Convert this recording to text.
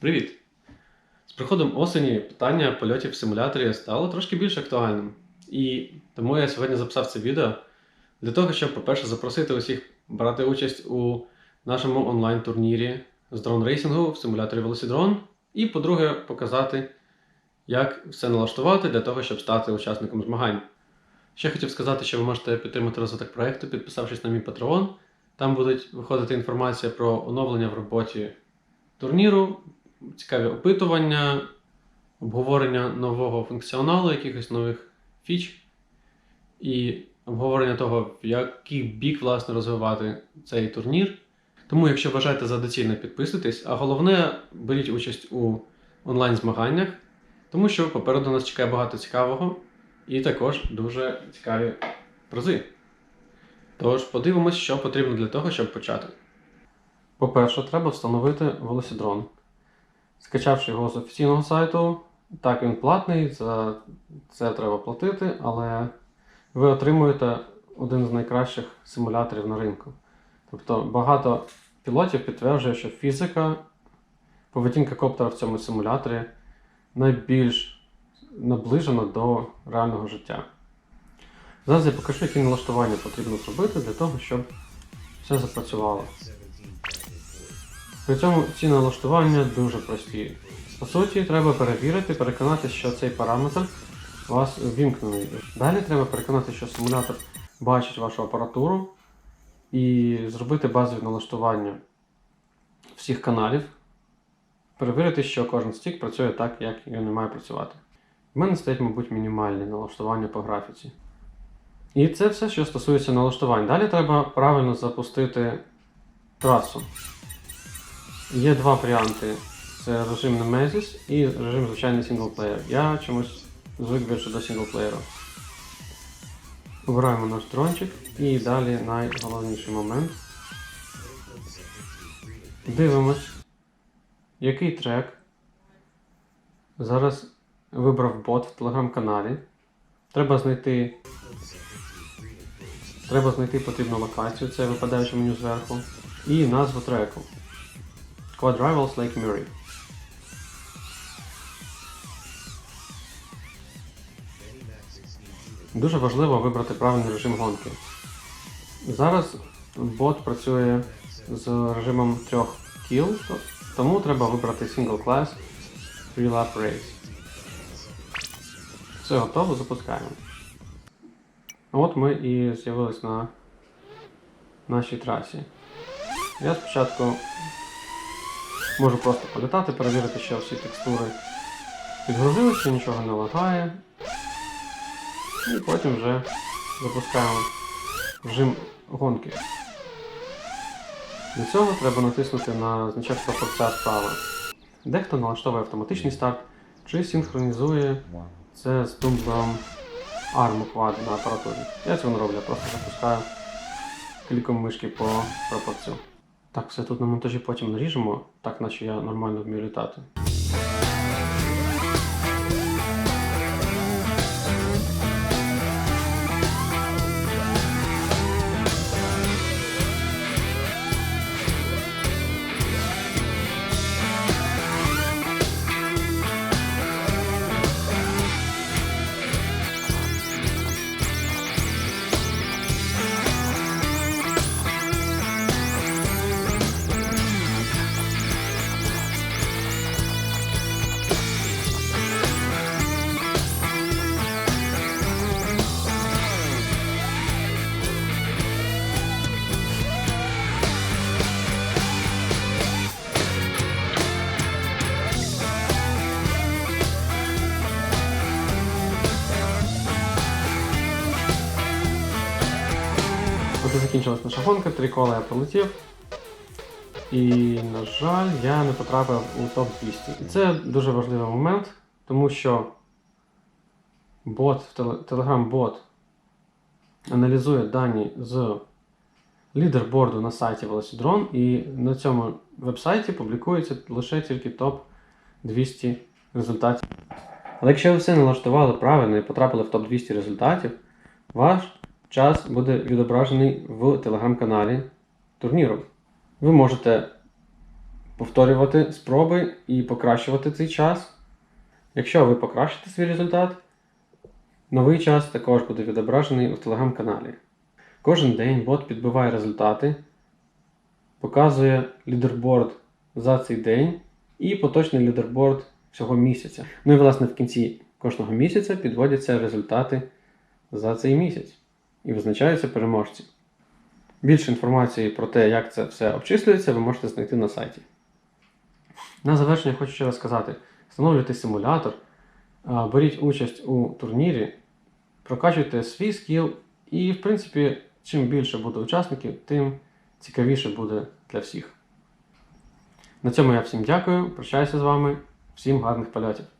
Привіт! З приходом осені питання польотів в симуляторі стало трошки більш актуальним. І тому я сьогодні записав це відео для того, щоб, по-перше, запросити усіх брати участь у нашому онлайн-турнірі з дрон-рейсингу в симуляторі Велосідрон. І, по-друге, показати, як все налаштувати для того, щоб стати учасником змагань. Ще хотів сказати, що ви можете підтримати розвиток проєкту, підписавшись на мій Patreon. Там буде виходити інформація про оновлення в роботі турніру, цікаві опитування, обговорення нового функціоналу, якихось нових фіч, і обговорення того, в який бік власне розвивати цей турнір. Тому, якщо бажаєте за доцільно підписуйтесь, а головне, беріть участь у онлайн-змаганнях, тому що попереду нас чекає багато цікавого і також дуже цікаві призи. Тож подивимось, що потрібно для того, щоб почати. По-перше, треба встановити велосідрон. Скачавши його з офіційного сайту, так він платний, за це треба платити, але ви отримуєте один з найкращих симуляторів на ринку. Тобто багато пілотів підтверджує, що фізика, поведінка коптера в цьому симуляторі найбільш наближена до реального життя. Зараз я покажу, які налаштування потрібно зробити для того, щоб все запрацювало. При цьому ці налаштування дуже прості. По суті, треба перевірити, переконатися, що цей параметр у вас ввімкнений. Далі треба переконати, що симулятор бачить вашу апаратуру і зробити базові налаштування всіх каналів. Перевірити, що кожен стік працює так, як він має працювати. У мене стоять, мабуть, мінімальні налаштування по графіці. І це все, що стосується налаштувань. Далі треба правильно запустити трасу. Є два варіанти: це режим Nemesis і режим звичайний синглплеєр. Я чомусь звик більше до синглплеєру. Обираємо наш дрончик і далі найголовніший момент. Дивимось, який трек зараз вибрав бот в телеграм-каналі. Треба знайти. Треба знайти потрібну локацію, це випадаюче меню зверху, і назву треку. Quad Rivals Lake Murray. Дуже важливо вибрати правильний режим гонки. Зараз бот працює з режимом трьох кіл, тому треба вибрати Single Class 3 Lap Race. Все готово, запускаємо. От ми і з'явились на нашій трасі. Я спочатку можу просто політати, перевірити, що всі текстури підгрузилися, що нічого не лагає. І потім вже запускаємо режим гонки. Для цього треба натиснути на значок пропорція справа. Дехто налаштовує автоматичний старт чи синхронізує це з тумблером ARM Quad на апаратурі. Я цього не роблю, я просто запускаю кліком мишки по пропорцію. Так, все тут на монтажі потім наріжемо, так наче я нормально вмію літати. Закінчилась наша гонка, три кола я пролетів. І, на жаль, я не потрапив у топ-200. І це дуже важливий момент, тому що бот, Telegram-бот аналізує дані з лідерборду на сайті Velocidron, і на цьому веб-сайті публікується лише тільки топ-200 результатів. Але якщо ви все налаштували правильно і потрапили в топ-200 результатів, ваш час буде відображений в телеграм-каналі турніру. Ви можете повторювати спроби і покращувати цей час. Якщо ви покращите свій результат, новий час також буде відображений у телеграм-каналі. Кожен день бот підбиває результати, показує лідерборд за цей день і поточний лідерборд всього місяця. Ну і власне в кінці кожного місяця підводяться результати за цей місяць і визначаються переможці. Більше інформації про те, як це все обчислюється, ви можете знайти на сайті. На завершення хочу ще раз сказати: встановлюйте симулятор, беріть участь у турнірі, прокачуйте свій скіл, і, в принципі, чим більше буде учасників, тим цікавіше буде для всіх. На цьому я всім дякую, прощаюся з вами, всім гарних польотів!